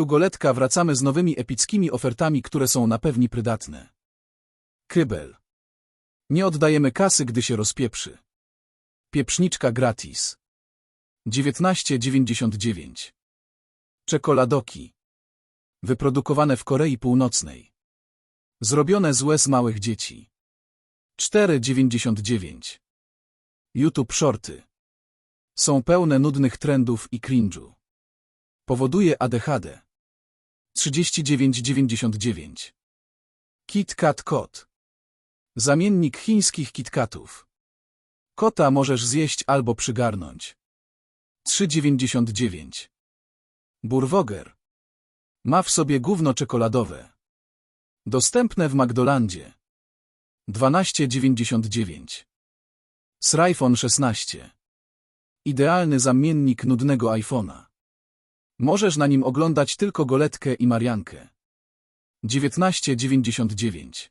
Tu goletka wracamy z nowymi epickimi ofertami, które są na pewni prydatne. Kybel. Nie oddajemy kasy, gdy się rozpieprzy. Pieprzniczka gratis. 19,99. Czekoladoki. Wyprodukowane w Korei Północnej. Zrobione z małych dzieci. 4,99. YouTube Shorty. Są pełne nudnych trendów i cringe'u. Powoduje ADHD. 39,99. Kit Kat Kot. Zamiennik chińskich kitkatów. Kota możesz zjeść albo przygarnąć. 3,99. Burwoger. Ma w sobie gówno czekoladowe. Dostępne w McDonaldzie. 12,99. Sryphone 16. Idealny zamiennik nudnego iPhone'a. Możesz na nim oglądać tylko goletkę i mariankę. 19,99.